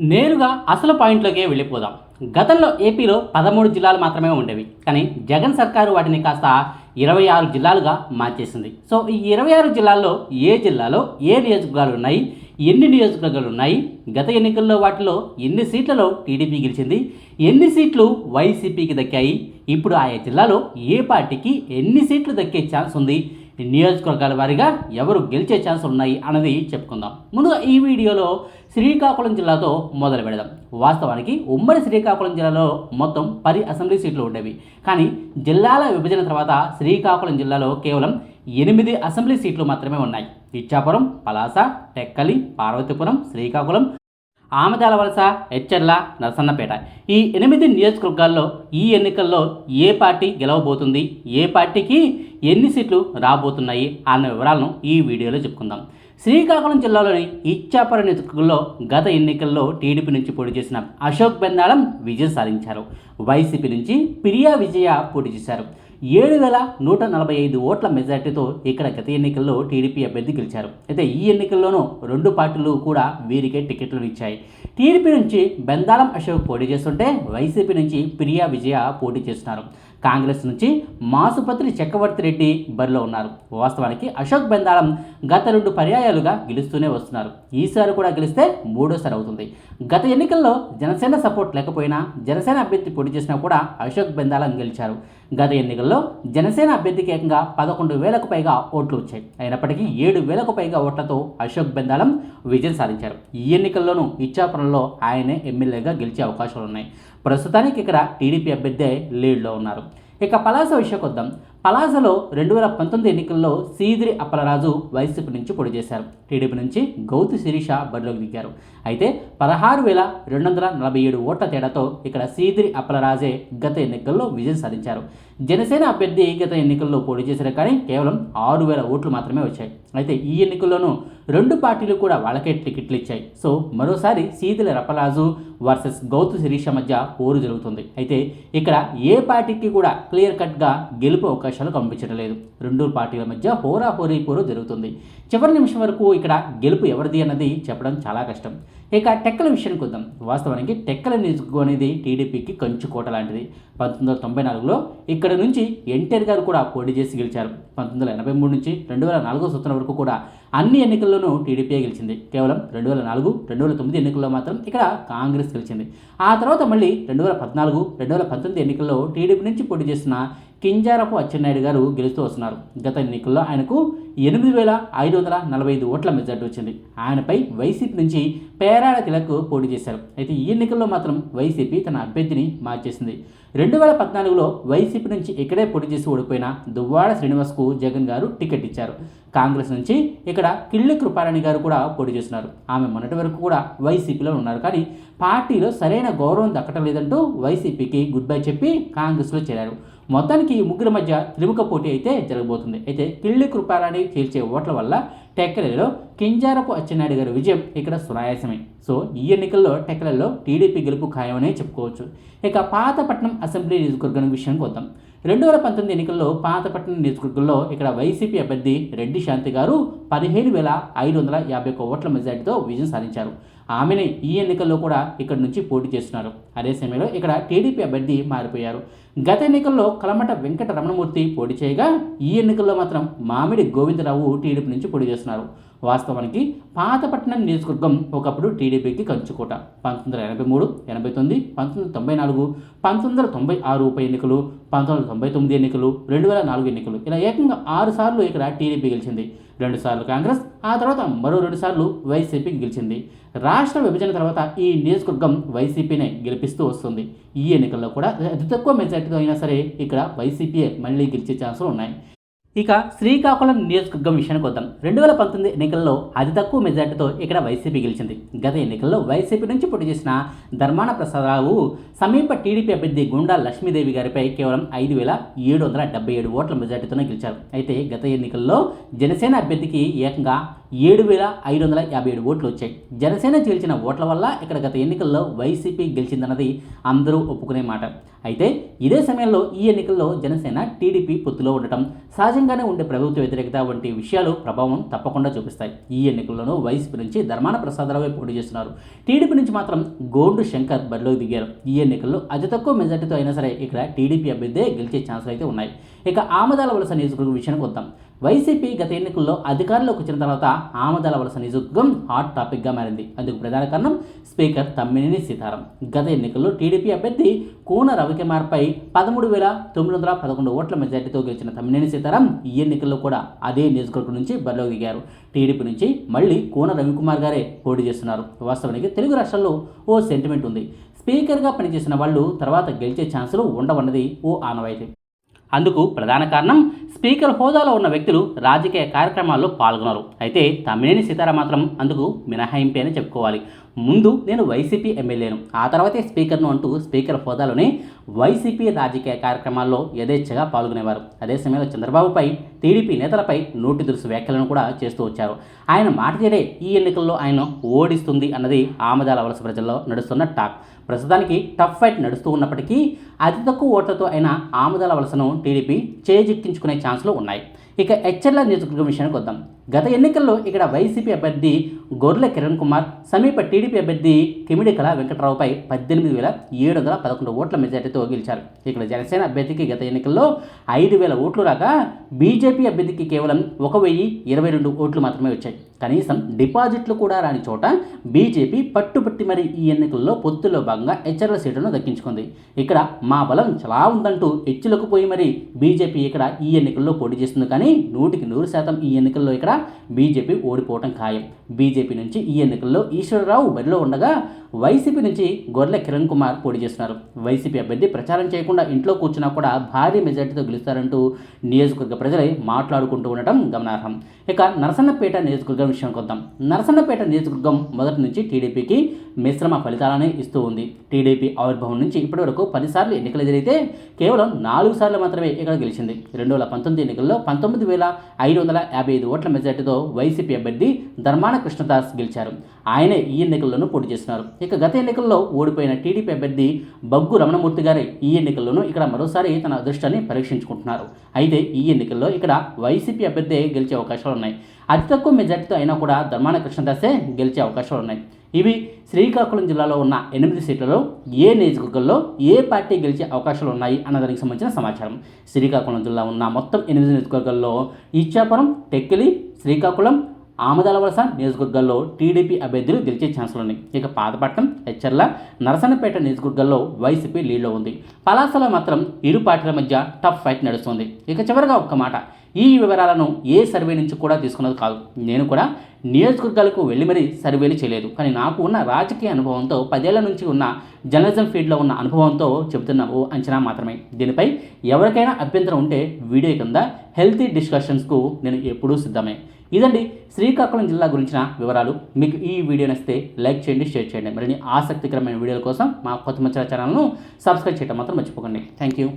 నేరుగా అసలు పాయింట్లోకే వెళ్ళిపోదాం. గతంలో ఏపీలో పదమూడు జిల్లాలు మాత్రమే ఉండేవి. కానీ జగన్ సర్కారు వాటిని కాస్త ఇరవై ఆరు జిల్లాలుగా మార్చేసింది. సో ఈ ఇరవై ఆరు జిల్లాల్లో ఏ జిల్లాలో ఏ నియోజకవర్గాలు ఉన్నాయి? ఎన్ని నియోజకవర్గాలు ఉన్నాయి? గత ఎన్నికల్లో వాటిలో ఎన్ని సీట్లలో టీడీపీ గెలిచింది? ఎన్ని సీట్లు వైసీపీకి దక్కాయి? ఇప్పుడు ఆయా జిల్లాలో ఏ పార్టీకి ఎన్ని సీట్లు దక్కే ఛాన్స్ ఉంది? నియోజకవర్గాల వారీగా ఎవరు గెలిచే ఛాన్స్ ఉన్నాయి అన్నది చెప్పుకుందాం. ముందుగా ఈ వీడియోలో శ్రీకాకుళం జిల్లాతో మొదలు పెడదాం. వాస్తవానికి ఉమ్మడి శ్రీకాకుళం జిల్లాలో మొత్తం పది అసెంబ్లీ సీట్లు ఉండేవి. కానీ జిల్లాల విభజన తర్వాత శ్రీకాకుళం జిల్లాలో కేవలం ఎనిమిది అసెంబ్లీ సీట్లు మాత్రమే ఉన్నాయి. ఇచ్చాపురం పలాస టెక్కలి పార్వతీపురం శ్రీకాకుళం ఆమెదాల వలస హెచ్చర్ల నరసన్నపేట. ఈ ఎనిమిది నియోజకవర్గాల్లో ఈ ఎన్నికల్లో ఏ పార్టీ గెలవబోతుంది ఏ పార్టీకి ఎన్ని సీట్లు రాబోతున్నాయి అన్న వివరాలను ఈ వీడియోలో చెప్పుకుందాం. శ్రీకాకుళం జిల్లాలోని ఇచ్చాపురం నియోజకవర్గంలో గత ఎన్నికల్లో టీడీపీ నుంచి పోటీ చేసిన అశోక్ బెందాళం విజయం సాధించారు. వైసీపీ నుంచి ప్రియా విజయ పోటీ చేశారు. ఏడు వేల నూట నలభై ఐదు ఓట్ల మెజార్టీతో ఇక్కడ గత ఎన్నికల్లో టీడీపీ అభ్యర్థి గెలిచారు. అయితే ఈ ఎన్నికల్లోనూ రెండు పార్టీలు కూడా వీరికే టికెట్లు ఇచ్చాయి. టీడీపీ నుంచి బెందాళం అశోక్ పోటీ చేస్తుంటే వైసీపీ నుంచి ప్రియా విజయ పోటీ చేస్తున్నారు. కాంగ్రెస్ నుంచి మాసుపత్రి చక్రవర్తి రెడ్డి బరిలో ఉన్నారు. వాస్తవానికి అశోక్ బెందాళం గత రెండు పర్యాయాలుగా గెలుస్తూనే వస్తున్నారు. ఈసారి కూడా గెలిస్తే మూడోసారి అవుతుంది. గత ఎన్నికల్లో జనసేన సపోర్ట్ లేకపోయినా జనసేన అభ్యర్థి పోటీ చేసినా కూడా అశోక్ బెందాళం గెలిచారు. గత ఎన్నికల్లో జనసేన అభ్యర్థికి ఏకంగా పదకొండు వేలకు పైగా ఓట్లు వచ్చాయి. అయినప్పటికీ ఏడు వేలకు పైగా ఓట్లతో అశోక్ బెందాళం విజయం సాధించారు. ఈ ఎన్నికల్లోనూ ఇచ్చాపురంలో ఆయనే ఎమ్మెల్యేగా గెలిచే అవకాశాలు ఉన్నాయి ప్రస్తుతానికి ఇక్కడ టీడీపీ అభ్యర్థి లీడ్లో ఉన్నారు. ఇక పలాస విషయకొద్దాం. వద్దాం పలాసలో రెండు వేల పంతొమ్మిది ఎన్నికల్లో సీదిరి అప్పలరాజు వైసీపీ నుంచి పొడి చేశారు. టీడీపీ నుంచి గౌతు శిరీష బరిలోకి దిగారు. అయితే పదహారు వేల రెండు వందల నలభై ఏడు ఓట్ల తేడాతో ఇక్కడ సీదిరి అప్పలరాజే గత ఎన్నికల్లో విజయం సాధించారు. జనసేన అభ్యర్థి గత ఎన్నికల్లో పోటీ చేశారు కానీ కేవలం ఆరు వేల ఓట్లు మాత్రమే వచ్చాయి. అయితే ఈ ఎన్నికల్లోనూ రెండు పార్టీలు కూడా వాళ్ళకే టికెట్లు ఇచ్చాయి. సో మరోసారి సీదిల రప్పరాజు వర్సెస్ గౌతు శిరీష మధ్య పోరు జరుగుతుంది. అయితే ఇక్కడ ఏ పార్టీకి కూడా క్లియర్ కట్గా గెలుపు అవకాశాలు కనిపించడం లేదు రెండు పార్టీల మధ్య హోరా హోరీ పోరు జరుగుతుంది. చివరి నిమిషం వరకు ఇక్కడ గెలుపు ఎవరిది అన్నది చెప్పడం చాలా కష్టం. ఇక టెక్కల విషయానికి వద్దాం. వాస్తవానికి టెక్కల నియోజకవర్గం అనేది టీడీపీకి కంచుకోట లాంటిది. పంతొమ్మిది వందల తొంభై నాలుగులో ఇక్కడ నుంచి ఎన్టీఆర్ గారు కూడా పోటీ చేసి గెలిచారు. పంతొమ్మిది వందల ఎనభై మూడు నుంచి రెండు వేల నాలుగో సూత్రం వరకు కూడా అన్ని ఎన్నికల్లోనూ టీడీపీ గెలిచింది. కేవలం రెండు వేల నాలుగు రెండు వేల తొమ్మిది ఎన్నికల్లో మాత్రం ఇక్కడ కాంగ్రెస్ గెలిచింది. ఆ తర్వాత మళ్ళీ రెండు వేల పద్నాలుగు రెండు వేల పంతొమ్మిది ఎన్నికల్లో టీడీపీ నుంచి పోటీ చేసిన కింజారపు అచ్చెన్నాయుడు గారు గెలుస్తూ వస్తున్నారు. గత ఎన్నికల్లో ఆయనకు ఎనిమిది వేల ఐదు వందల నలభై ఐదు ఓట్ల మెజార్టీ వచ్చింది. ఆయనపై వైసీపీ నుంచి పేరాడ తిలక్ పోటీ చేశారు. అయితే ఈ ఎన్నికల్లో మాత్రం వైసీపీ తన అభ్యర్థిని మార్చేసింది. రెండు వేల పద్నాలుగులో వైసీపీ నుంచి ఇక్కడే పోటీ చేసి ఓడిపోయిన దువ్వాడ శ్రీనివాస్కు జగన్ గారు టికెట్ ఇచ్చారు. కాంగ్రెస్ నుంచి ఇక్కడ కిళ్ళి కృపారాణి గారు కూడా పోటీ చేస్తున్నారు. ఆమె మొన్నటి వరకు కూడా వైసీపీలో ఉన్నారు. కానీ పార్టీలో సరైన గౌరవం దక్కటం లేదంటూ వైసీపీకి గుడ్ బై చెప్పి కాంగ్రెస్లో చేరారు. మొత్తానికి ఈ మధ్య త్రిముఖ పోటీ అయితే జరగబోతుంది. అయితే కిళ్ళి కృపారాణి చీల్చే ఓట్ల వల్ల టెక్కలలో కింజారపు అచ్చెన్నాయుడు గారి విజయం ఇక్కడ సునాయాసమే. సో ఈ ఎన్నికల్లో టెక్కలలో టీడీపీ గెలుపు ఖాయమనే చెప్పుకోవచ్చు. ఇక పాతపట్నం అసెంబ్లీ నియోజకవర్గం విషయానికి వద్దాం. రెండు వేల పంతొమ్మిది ఎన్నికల్లో పాతపట్నం నియోజకవర్గంలో ఇక్కడ వైసీపీ అభ్యర్థి రెడ్డి శాంతి గారు పదిహేను వేల ఐదు వందల యాభై ఒక్క ఓట్ల మెజార్టీతో విజయం సాధించారు. ఆమెనే ఈ ఎన్నికల్లో కూడా ఇక్కడ నుంచి పోటీ చేస్తున్నారు. అదే సమయంలో ఇక్కడ టీడీపీ అభ్యర్థి మారిపోయారు. గత ఎన్నికల్లో కలమట వెంకట రమణమూర్తి పోటీ చేయగా ఈ ఎన్నికల్లో మాత్రం మామిడి గోవిందరావు టీడీపీ నుంచి పోటీ చేస్తున్నారు. వాస్తవానికి పాతపట్నం నియోజకవర్గం ఒకప్పుడు టీడీపీకి కంచుకోట. పంతొమ్మిది వందల ఎనభై మూడు ఎనభై తొమ్మిది పంతొమ్మిది వందల తొంభై నాలుగు పంతొమ్మిది వందల తొంభై ఆరు ఉప ఎన్నికలు పంతొమ్మిది వందల తొంభై తొమ్మిది ఎన్నికలు రెండు వేల నాలుగు ఎన్నికలు ఇలా ఏకంగా ఆరు సార్లు ఇక్కడ టీడీపీ గెలిచింది. రెండు సార్లు కాంగ్రెస్ ఆ తర్వాత మరో రెండు సార్లు వైసీపీ గెలిచింది. రాష్ట్ర విభజన తర్వాత ఈ నియోజకవర్గం వైసీపీనే గెలిపిస్తూ వస్తుంది. ఈ ఎన్నికల్లో కూడా అతి తక్కువ మెజార్టీతో అయినా సరే ఇక్కడ వైసీపీయే మళ్ళీ గెలిచే ఛాన్సులు ఉన్నాయి. ఇక శ్రీకాకుళం నియోజకవర్గం విషయానికి వద్దాం. రెండు వేల పంతొమ్మిది ఎన్నికల్లో అతి తక్కువ మెజార్టీతో ఇక్కడ వైసీపీ గెలిచింది. గత ఎన్నికల్లో వైసీపీ నుంచి పోటీ చేసిన ధర్మాన ప్రసాదరావు సమీప టీడీపీ అభ్యర్థి గుండా లక్ష్మీదేవి గారిపై కేవలం ఐదు వేల ఏడు వందల డెబ్బై ఏడు ఓట్ల మెజార్టీతోనే గెలిచారు. అయితే గత ఎన్నికల్లో జనసేన అభ్యర్థికి ఏకంగా ఏడు వేల ఐదు వందల యాభై ఏడు ఓట్లు వచ్చాయి జనసేన చీల్చిన ఓట్ల వల్ల ఇక్కడ గత ఎన్నికల్లో వైసీపీ గెలిచిందన్నది అందరూ ఒప్పుకునే మాట. అయితే ఇదే సమయంలో ఈ ఎన్నికల్లో జనసేన టీడీపీ పొత్తులో ఉండటం సహజంగానే ఉండే ప్రభుత్వ వ్యతిరేకత వంటి విషయాలు ప్రభావం తప్పకుండా చూపిస్తాయి. ఈ ఎన్నికల్లోనూ వైసీపీ నుంచి ధర్మాన ప్రసాదరావు పోటీ చేస్తున్నారు. టీడీపీ నుంచి మాత్రం గోండు శంకర్ బరిలోకి దిగారు. ఈ ఎన్నికల్లో అతి తక్కువ మెజార్టీతో అయినా సరే ఇక్కడ టీడీపీ అభ్యర్థే గెలిచే ఛాన్సులు అయితే ఉన్నాయి. ఇక ఆమదాల వలస నియోజకవర్గం విషయానికి వద్దాం. వైసీపీ గత ఎన్నికల్లో అధికారంలోకి వచ్చిన తర్వాత ఆమదాల వలస నియోజకవర్గం హాట్ టాపిక్గా మారింది. అందుకు ప్రధాన కారణం స్పీకర్ తమ్మినేని సీతారాం. గత ఎన్నికల్లో టీడీపీ అభ్యర్థి కూన రవికుమార్పై పదమూడు వేల తొమ్మిది వందల పదకొండు ఓట్ల మెజార్టీతో గెలిచిన తమ్మినేని సీతారాం ఈ ఎన్నికల్లో కూడా అదే నియోజకవర్గం నుంచి బరిలోకి దిగారు. టీడీపీ నుంచి మళ్ళీ కూన రవికుమార్ గారే పోటీ చేస్తున్నారు. వాస్తవానికి తెలుగు రాష్ట్రాల్లో ఓ సెంటిమెంట్ ఉంది. స్పీకర్గా పనిచేసిన వాళ్ళు తర్వాత గెలిచే ఛాన్సులు ఉండవన్నది ఓ ఆనవాయితీ. అందుకు ప్రధాన కారణం స్పీకర్ హోదాలో ఉన్న వ్యక్తులు రాజకీయ కార్యక్రమాల్లో పాల్గొన్నారు అయితే తమ్మినేని సీతారాం మాత్రం అందుకు మినహాయింపే అని చెప్పుకోవాలి. ముందు నేను వైసీపీ ఎమ్మెల్యేను. ఆ తర్వాతే స్పీకర్ను అంటూ స్పీకర్ హోదాలోనే వైసీపీ రాజకీయ కార్యక్రమాల్లో యథేచ్ఛగా పాల్గొనేవారు. అదే సమయంలో చంద్రబాబుపై టీడీపీ నేతలపై నోటి దురుసు వ్యాఖ్యలను కూడా చేస్తూ వచ్చారు. ఆయన మాట తీరే ఈ ఎన్నికల్లో ఆయన ఓడిస్తుంది అన్నది ఆమదాల వలస ప్రజల్లో నడుస్తున్న టాక్. ప్రస్తుతానికి టఫ్ ఫైట్ నడుస్తూ ఉన్నప్పటికీ అతి తక్కువ ఓట్లతో అయిన ఆమదాల వలసను టీడీపీ చేజిక్కించుకునే ఛాన్సులు ఉన్నాయి. ఇక హెచ్చర్ల నియోజకవర్గం విషయానికి వద్దాం. గత ఎన్నికల్లో ఇక్కడ వైసీపీ అభ్యర్థి గొర్రెల కిరణ్ కుమార్ సమీప టీడీపీ అభ్యర్థి కిమిడికల వెంకట్రావుపై పద్దెనిమిది వేల ఏడు వందల పదకొండు ఓట్ల మెజార్టీతో గెలిచారు. ఇక్కడ జనసేన అభ్యర్థికి గత ఎన్నికల్లో ఐదు వేల ఓట్లు రాగా బీజేపీ అభ్యర్థికి కేవలం ఒక వెయ్యి ఇరవై రెండు ఓట్లు మాత్రమే వచ్చాయి. కనీసం డిపాజిట్లు కూడా రాని చోట బీజేపీ పట్టుబట్టి మరి ఈ ఎన్నికల్లో పొత్తులో భాగంగా హెచ్చర్ల సీటును దక్కించుకుంది. ఇక్కడ మా బలం చాలా ఉందంటూ హెచ్చులకు పోయి మరి బీజేపీ ఇక్కడ ఈ ఎన్నికల్లో పోటీ చేస్తుంది కానీ నూటికి నూరు శాతం ఈ ఎన్నికల్లో ఇక్కడ బీజేపీ ఓడిపోవటం ఖాయం. బీజేపీ నుంచి ఈ ఎన్నికల్లో ఈశ్వరరావు బరిలో ఉండగా వైసీపీ నుంచి గొర్రెల కిరణ్ కుమార్ పోటీ చేస్తున్నారు. వైసీపీ అభ్యర్థి ప్రచారం చేయకుండా ఇంట్లో కూర్చున్నా కూడా భారీ మెజార్టీతో గెలుస్తారంటూ నియోజకవర్గ ప్రజలే మాట్లాడుకుంటూ ఉండటం గమనార్హం. ఇక నరసన్నపేట నియోజకవర్గం విషయానికి వద్దాం నరసన్నపేట నియోజకవర్గం మొదటి నుంచి టీడీపీకి మిశ్రమ ఫలితాలనే ఇస్తూ ఉంది. టీడీపీ ఆవిర్భావం నుంచి ఇప్పటివరకు పదిసార్లు ఎన్నికలు జరిగితే కేవలం నాలుగు సార్లు మాత్రమే ఇక్కడ గెలిచింది. రెండు వేల పంతొమ్మిది ఎన్నికల్లో పంతొమ్మిది వేల ఐదు వందల యాభై ఐదు ఓట్ల మెజార్టీతో వైసీపీ అభ్యర్థి ధర్మాన కృష్ణదాస్ గెలిచారు. ఆయనే ఈ ఎన్నికల్లోనూ పోటీ చేస్తున్నారు. ఇక గత ఎన్నికల్లో ఓడిపోయిన టీడీపీ అభ్యర్థి బగ్గు రమణమూర్తి గారి ఈ ఎన్నికల్లోనూ ఇక్కడ మరోసారి తన అదృష్టాన్ని పరీక్షించుకుంటున్నారు. అయితే ఈ ఎన్నికల్లో ఇక్కడ వైసీపీ అభ్యర్థే గెలిచే అవకాశాలు ఉన్నాయి. అతి తక్కువ మెజార్టీతో అయినా కూడా ధర్మాన కృష్ణదాసే గెలిచే అవకాశాలు ఉన్నాయి. ఇవి శ్రీకాకుళం జిల్లాలో ఉన్న ఎనిమిది సీట్లలో ఏ నియోజకవర్గంలో ఏ పార్టీ గెలిచే అవకాశాలు ఉన్నాయి అన్నదానికి సంబంధించిన సమాచారం. శ్రీకాకుళం జిల్లా ఉన్న మొత్తం ఎనిమిది నియోజకవర్గాల్లో ఇచ్చాపురం టెక్కిలి శ్రీకాకుళం ఆమదాల వలస నియోజకవర్గాల్లో టీడీపీ అభ్యర్థులు గెలిచే ఛాన్సులు ఉన్నాయి. ఇక పాతపట్నం హెచ్చర్ల నరసన్నపేట నియోజకవర్గాల్లో వైసీపీ లీడ్లో ఉంది. పలాసలో మాత్రం ఇరు పార్టీల మధ్య టఫ్ ఫైట్ నడుస్తుంది. ఇక చివరిగా ఒక్క మాట. ఈ వివరాలను ఏ సర్వే నుంచి కూడా తీసుకున్నది కాదు. నేను కూడా నియోజకవర్గాలకు వెళ్ళి మరీ సర్వేలు చేయలేదు. కానీ నాకు ఉన్న రాజకీయ అనుభవంతో పదేళ్ళ నుంచి ఉన్న జర్నలిజం ఫీల్డ్లో ఉన్న అనుభవంతో చెబుతున్న ఓ అంచనా మాత్రమే. దీనిపై ఎవరికైనా అభ్యంతరం ఉంటే వీడియో కింద హెల్తీ డిస్కషన్స్కు నేను ఎప్పుడూ సిద్ధమే. ఇదండి శ్రీకాకుళం జిల్లా గురించిన వివరాలు. మీకు ఈ వీడియో నచ్చితే లైక్ చేయండి షేర్ చేయండి. మరిన్ని ఆసక్తికరమైన వీడియోల కోసం మా కొత్త మచ్చల ఛానల్ను సబ్స్క్రైబ్ చేయడం మాత్రం మర్చిపోకండి. Thank you